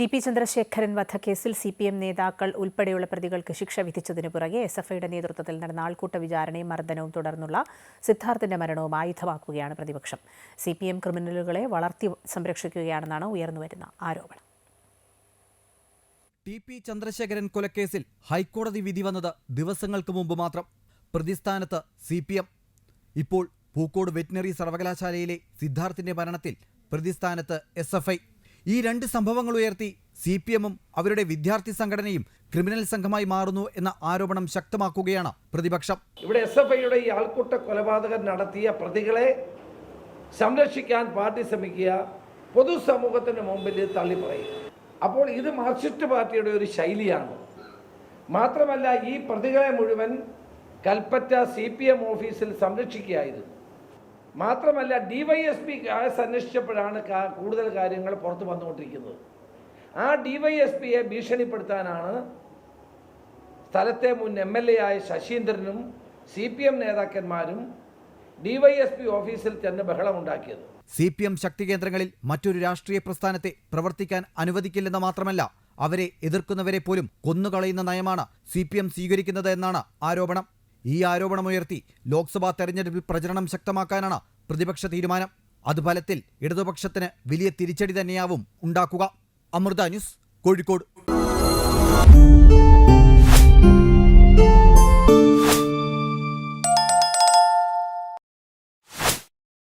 T P Chandrasekharan വധക്കേസിൽ C P M നേതാക്കൾ ഉൾപ്പെടെയുള്ള പ്രതികൾക്ക് ശിക്ഷ വിധിച്ചതിനു പുറകെ എസ് എഫ് ഐയുടെ നേതൃത്വത്തിൽ നടന്ന ആൾക്കൂട്ട വിചാരണയും മർദ്ദനവും തുടർന്നുള്ള സിദ്ധാർത്ഥിന്റെ മരണവും ആയുധമാക്കുകയാണ് പ്രതിപക്ഷം. സി പി എം ക്രിമിനലുകളെ വളർത്തി സംരക്ഷിക്കുകയാണെന്നാണ് ഉയർന്നുവരുന്ന ആരോപണം. ടി പി ചന്ദ്രശേഖരൻ കൊലക്കേസിൽ ഹൈക്കോടതി വിധി വന്നത് ദിവസങ്ങൾക്ക് മുമ്പ് മാത്രം. പ്രതിസ്ഥാനത്ത് സി പി എം ഇപ്പോൾ പൂക്കോട് വെറ്റിനറി സർവകലാശാലയിലെ സിദ്ധാർത്ഥിന്റെ മരണത്തിൽ പ്രതിസ്ഥാനത്ത് എസ് എഫ് ഐ. ഈ രണ്ട് സംഭവങ്ങൾ ഉയർത്തി സി പി എമ്മും അവരുടെ വിദ്യാർത്ഥി സംഘടനയും ക്രിമിനൽ സംഘമായി മാറുന്നു എന്ന ആരോപണം ശക്തമാക്കുകയാണ് പ്രതിപക്ഷം. ഇവിടെ എസ് എഫ് ഐയുടെ ഈ ആൾക്കൂട്ട കൊലപാതകം നടത്തിയ പ്രതികളെ സംരക്ഷിക്കാൻ പാർട്ടി ശ്രമിക്കുക പൊതുസമൂഹത്തിന് മുമ്പിൽ തള്ളി പറയും അപ്പോൾ ഇത് മാർക്സിസ്റ്റ് പാർട്ടിയുടെ ഒരു ശൈലിയാണ്. മാത്രമല്ല ഈ പ്രതികളെ മുഴുവൻ കൽപ്പറ്റ സി പി എം ഓഫീസിൽ സംരക്ഷിക്കുകയായിരുന്നു. മാത്രമല്ല ഡിവൈഎസ്പി കേസ് അന്വേഷിച്ചപ്പോഴാണ് കൂടുതൽ കാര്യങ്ങൾ പുറത്തു വന്നുകൊണ്ടിരിക്കുന്നത്. ആ ഡിവൈഎസ്പിയെ ഭീഷണിപ്പെടുത്താനാണ് സ്ഥലത്തെ മുൻ എം എൽ എ ആയ ശശീന്ദ്രനും സി പി എം നേതാക്കന്മാരും ഡിവൈഎസ്പി ഓഫീസിൽ ചെന്ന് ബഹളമുണ്ടാക്കിയത് സി പി എം ശക്തി കേന്ദ്രങ്ങളിൽ മറ്റൊരു രാഷ്ട്രീയ പ്രസ്ഥാനത്തെ പ്രവർത്തിക്കാൻ അനുവദിക്കില്ലെന്ന് മാത്രമല്ല അവരെ എതിർക്കുന്നവരെ പോലും കൊന്നുകളയുന്ന നയമാണ് സി പി എം സ്വീകരിക്കുന്നത് എന്നാണ് ആരോപണം. ഈ ആരോപണമുയർത്തി ലോക്സഭാ തെരഞ്ഞെടുപ്പിൽ പ്രചരണം ശക്തമാക്കാനാണ് പ്രതിപക്ഷ തീരുമാനം. അത് ഫലത്തിൽ ഇടതുപക്ഷത്തിന് വലിയ തിരിച്ചടി തന്നെയാവും ഉണ്ടാക്കുക. അമൃത ന്യൂസ് കോഴിക്കോട്.